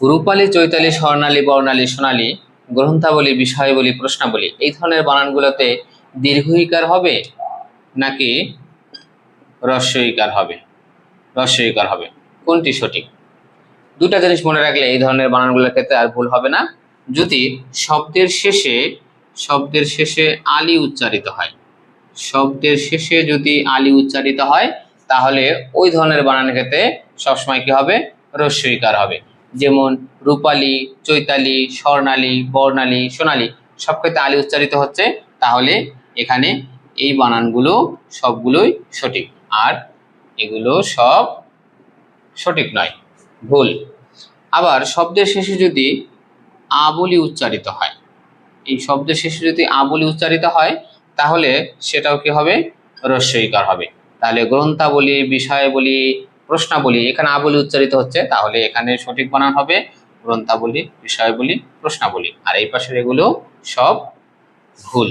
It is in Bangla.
রূপালী, চৈতালি, স্বর্ণালী, বর্ণালী, সোনালী, গ্রন্থাবলী, বিষয়াবলী, প্রশ্নাবলী, এই ধরনের বানানগুলোতে দীর্ঘইকার হবে নাকি রস্বইকার হবে? রস্বইকার হবে। কোনটি সঠিক? দুটা জিনিস মনে রাখলে এই ধরনের বানানগুলোর ক্ষেত্রে আর ভুল হবে না। যদি শব্দের শেষে শব্দের শেষে আলি উচ্চারিত হয়, শব্দের শেষে যদি আলি উচ্চারিত হয়, তাহলে ওই ধরনের বানানের ক্ষেত্রে সবসময় কি হবে? রস্বইকার হবে। যেমন রূপালী, চৈতালি, স্বর্ণালী, বর্ণালী, সোনালী সব ক্ষেত্রে আলি উচ্চারিত হচ্ছে, তাহলে এখানে এই বানানগুলো সবগুলোই সঠিক। আর এগুলো সব সঠিক নয়, ভুল। আবার শব্দের শেষে যদি আবলি উচ্চারিত হয়, এই শব্দের শেষে যদি আবলি উচ্চারিত হয়, তাহলে সেটাও কি হবে? রস্বইকার হবে। তাহলে গ্রন্থাবলী, বিষয়াবলী প্রশ্নাবলী, এখানে আবলি উচ্চারিত হচ্ছে, তাহলে এখানে সঠিক বানান হবে, গ্রন্থাবলী, বিষয়াবলী, প্রশ্নাবলী। আর এই পাশের এগুলো সব ভুল।